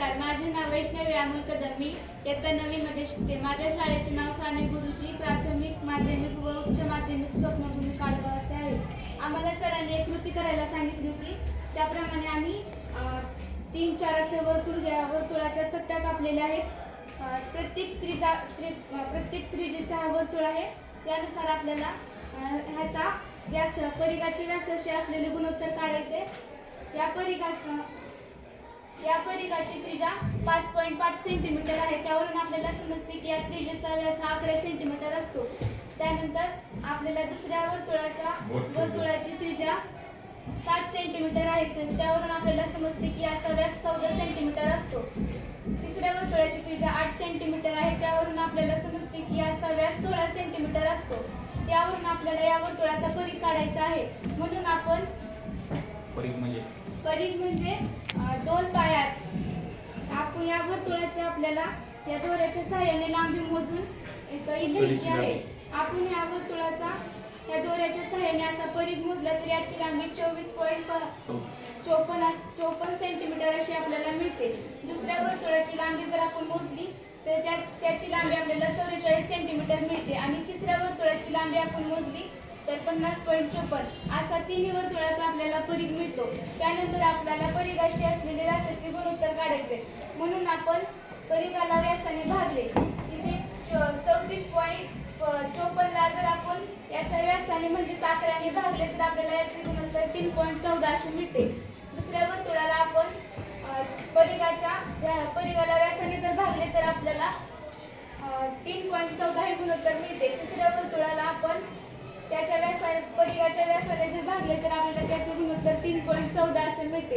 नमस्कार माझे नाव वैष्णवी अमोल कदम मी इयत्ता नवीमध्ये शिकते. माझ्या शाळेचे नाव साने गुरुजी. प्राथमिक माध्यमिक व उच्च माध्यमिक स्वप्नभूमी काळगाव असे आहे. आम्हाला सरांनी एक कृती करायला सांगितली होती. त्याप्रमाणे आम्ही तीन चार असे वर्तुळ वर्तुळाच्या चट्ट्या कापलेल्या आहेत. प्रत्येक त्रिजा त्रि प्रत्येक त्रिजेचा हा वर्तुळ आहे. त्यानुसार आपल्याला ह्याचा व्यास परिघाचे व्यासाशी असलेले गुणोत्तर काढायचे. या परिघाचा या परिघाची त्रिज्या पाच पॉईंट पाच सेंटीमीटर आहे. त्यावरून आपल्याला समजते की या त्रिज्येचा व्यास हा अकरा सेंटीमीटर असतो. त्यानंतर आपल्याला दुसऱ्या वर्तुळाचा वर्तुळाची त्रिज्या सात सेंटीमीटर आहे. त्यावरून आपल्याला समजते की याचा व्यास चौदा सेंटीमीटर असतो. तिसऱ्या वर्तुळाची त्रिज्या आठ सेंटीमीटर आहे. त्यावरून आपल्याला समजते की याचा व्यास सोळा सेंटीमीटर असतो. त्यावरून आपल्याला या वर्तुळाचा परिघ काढायचा आहे. म्हणून आपण परीघ म्हणजे? परिघ म्हणजे दोन पायात आपण या वर्तुळाची आपल्याला या दोऱ्याच्या सहाय्याने लांबी मोजून इथं आहे. आपण या वर्तुळाचा या दोऱ्याच्या सहाय्याने असा परिघ मोजला तर याची लांबी चोवीस पॉईंट चोपन्न चोपन्न सेंटीमीटर अशी आपल्याला मिळते. दुसऱ्या वर्तुळाची लांबी जर आपण मोजली तर त्या त्याची लांबी आपल्याला चौवेचाळीस सेंटीमीटर मिळते. आणि तिसऱ्या वर्तुळाची लांबी आपण मोजली तर पन्नास पॉईंट चोपन्न. असा तिन्ही वर्तुळाचा आपल्याला परीघ मिळतो. त्यानंतर आपल्याला परिघाशी असलेले व्यासाचे गुणोत्तर काढायचे. म्हणून आपण परिघाला व्यासाने भागले. इथे चौतीस पॉईंट चोपन्नला जर आपण याच्या व्यासाने म्हणजे अकराने भागले तर आपल्याला याचे गुणोत्तर तीन पॉईंट चौदा असे मिळते. दुसऱ्या वर्तुळाला आपण अ, परिघाच्या परिघाला व्यासाने जर भागले तर आपल्याला तीन पॉईंट चौदा हे गुणोत्तर मिळते तिसऱ्या वर्तुळाला आपण त्याच्या व्यासाने परिघाच्या व्यासाने जर भागले तर आपल्याला त्याचे गुणोत्तर तीन पॉईंट चौदा असे मिळते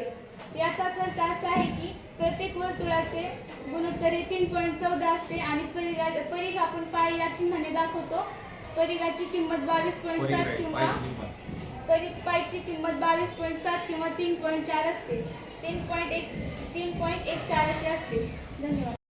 याचाच अर्थ असा आहे की प्रत्येक वर्तुळाचे गुणोत्तर हे तीन पॉईंट चौदा असते आणि परिघा परिघ आपण पाय या चिन्हाने दाखवतो. परिघाची किंमत बावीस पॉईंट सात किंवा परिघ पायची किंमत बावीस पॉईंट सात किंवा तीन पॉईंट चार असते. तीन पॉईंट एक तीन पॉईंट एक चार अशी असते. धन्यवाद.